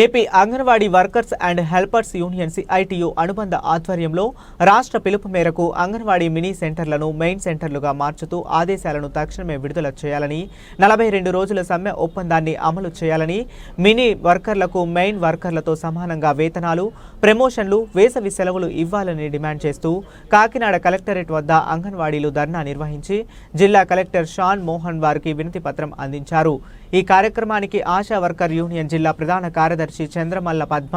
AP anganwadi workers and helpers union CITU అనుబంధ ఆధ్వర్యంలో రాష్ట్ర పిలుపు మేరకు అంగన్వాడీ మినీ సెంటర్లను మెయిన్ సెంటర్లుగా మార్చుతూ ఆదేశాలను తక్షణమే విడుదల చేయాలని నలభై రెండు రోజుల సమ్మె ఒప్పందాన్ని అమలు చేయాలని మినీ వర్కర్లకు మెయిన్ వర్కర్లతో సమానంగా వేతనాలు ప్రమోషన్లు వేసవి సెలవులు ఇవ్వాలని డిమాండ్ చేస్తూ కాకినాడ కలెక్టరేట్ వద్ద అంగన్వాడీలు ధర్నా నిర్వహించి జిల్లా కలెక్టర్ షాన్ మోహన్ వారికి వినతి పత్రం అందించారు. ఈ కార్యక్రమానికి ఆశా వర్కర్ యూనియన్ జిల్లా ప్రధాన కార్యదర్శి చంద్రమల్ల పద్మ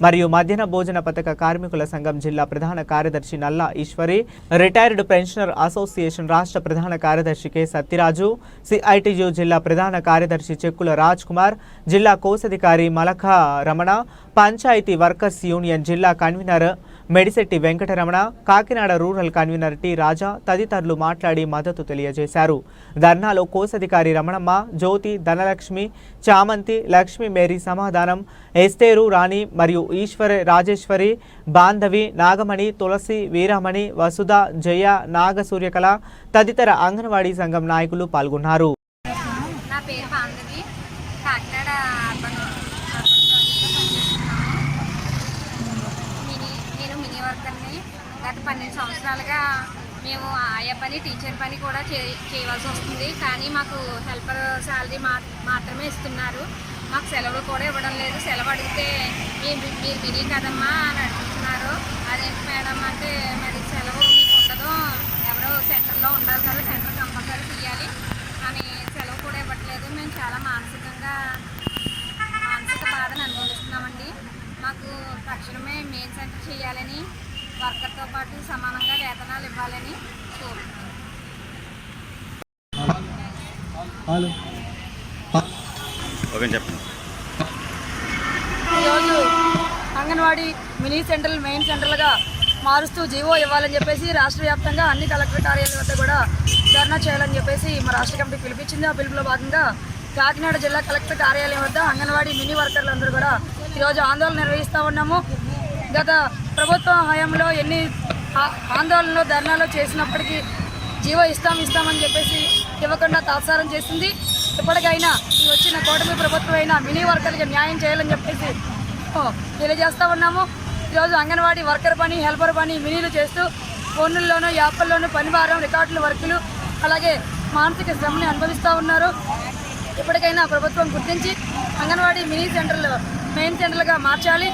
మరియు మధ్యాహ్న భోజన పథక కార్మికుల సంఘం జిల్లా ప్రధాన కార్యదర్శి నల్లా ఈశ్వరి రిటైర్డ్ పెన్షనర్ అసోసియేషన్ రాష్ట్ర ప్రధాన కార్యదర్శి కె సత్యరాజు సిఐటియు జిల్లా ప్రధాన కార్యదర్శి చెక్కుల రాజ్ కుమార్ జిల్లా కోశాధికారి మలఖా రమణ పంచాయతీ వర్కర్స్ యూనియన్ జిల్లా convener Medisetti Venkataramana Kakinada rural convener T Raja తదితరులు మాట్లాడి మద్దతు తెలియజేశారు. ధర్నాలో కోశాధికారి రమణమ్మ జ్యోతి ధనలక్ష్మి చామంతి లక్ష్మి మేరీ సమాధానం ఎస్తేరు రాణి మరియు ఈశ్వర్ రాజేశ్వరి బాంధవి నాగమణి తులసి వీరమణి వసుధ జయ నాగ సూర్యకళ తదితర అంగన్వాడీ సంఘం నాయకులు పాల్గొన్నారు. పన్నెండు సంవత్సరాలుగా మేము ఆయా పని టీచర్ పని కూడా చే చేయవలసి వస్తుంది. కానీ మాకు హెల్పర్ శాలరీ మా మాత్రమే ఇస్తున్నారు. మాకు సెలవులు కూడా ఇవ్వడం లేదు. సెలవు అడిగితే మీరు మీరు మినీ కదమ్మా అని అడుగుతున్నారు. అదేంటి మేడం అంటే మరి సెలవు మీకు ఉండదు. ఎవరో సెంటర్లో ఉండాలి కదా సెంటర్ కంపల్సరీ తీయాలి అని సెలవు కూడా ఇవ్వట్లేదు. మేము చాలా మానసికంగా మానసిక బాధను అనుభవిస్తున్నామండి. మాకు తక్షణమే మెయిన్ సెంటర్ చేయాలని వర్కర్తో పాటు సమానంగా వేతనాలు ఇవ్వాలని కోరుతున్నాం హలో. ఓకే చెప్పండి. ఈరోజు అంగన్వాడీ మినీ సెంటర్లు మెయిన్ సెంటర్లుగా మారుస్తూ జీవో ఇవ్వాలని చెప్పేసి రాష్ట్ర వ్యాప్తంగా అన్ని కలెక్టర్ కార్యాలయాల వద్ద కూడా ధర్నా చేయాలని చెప్పేసి మా రాష్ట్ర కమిటీ పిలిపించింది. ఆ పిలుపులో భాగంగా కాకినాడ జిల్లా కలెక్టర్ కార్యాలయం వద్ద అంగన్వాడీ మినీ వర్కర్లందరూ కూడా ఈరోజు ఆందోళన నిర్వహిస్తూ ఉన్నాము. గత ప్రభుత్వ హయాంలో ఎన్ని ఆ- ఆందోళనలు ధర్నాలు చేసినప్పటికీ జీవో ఇస్తాం ఇస్తామని చెప్పేసి ఇవ్వకుండా తాత్సారం చేసింది. ఇప్పటికైనా ఈ వచ్చిన కూటమి ప్రభుత్వం అయినా మినీ వర్కర్కి న్యాయం చేయాలని చెప్పేసి తెలియజేస్తూ ఉన్నాము. ఈరోజు అంగన్వాడీ వర్కర్ పని హెల్పర్ పని మినీలు చేస్తూ ఫోన్లలోనూ యాప్ల్లోనూ పని భారం రికార్డుల వర్కులు అలాగే మానసిక శ్రమని అనుభవిస్తూ ఉన్నారు. ఇప్పటికైనా ప్రభుత్వం గుర్తించి అంగన్వాడీ మినీ సెంటర్లు మెయిన్ సెంటర్లుగా మార్చాలి.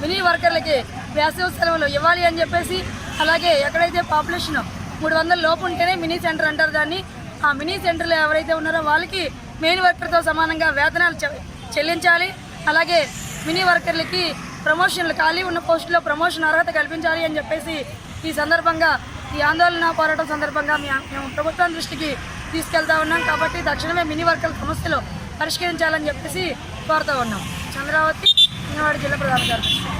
మినీ వర్కర్లకి వేసవి సెలవులు ఇవ్వాలి అని చెప్పేసి అలాగే ఎక్కడైతే పాపులేషన్ మూడు వందల లోపు ఉంటేనే మినీ సెంటర్ అంటారు దాన్ని. ఆ మినీ సెంటర్లో ఎవరైతే ఉన్నారో వాళ్ళకి మెయిన్ వర్కర్తో సమానంగా వేతనాలు చె- చెల్లించాలి. అలాగే మినీ వర్కర్లకి ప్రమోషన్లు ఖాళీ ఉన్న పోస్టులో ప్రమోషన్ అర్హత కల్పించాలి అని చెప్పేసి ఈ సందర్భంగా ఈ ఆందోళన పోరాటం సందర్భంగా మేము ప్రభుత్వం దృష్టికి తీసుకెళ్తా ఉన్నాం. కాబట్టి తక్షణమే మినీ వర్కర్ల సమస్యలు పరిష్కరించాలని చెప్పేసి కోరుతూ ఉన్నాం. చంద్రావతి అంగన్వాడీ జిల్లా ప్రధాన కార్యదర్శి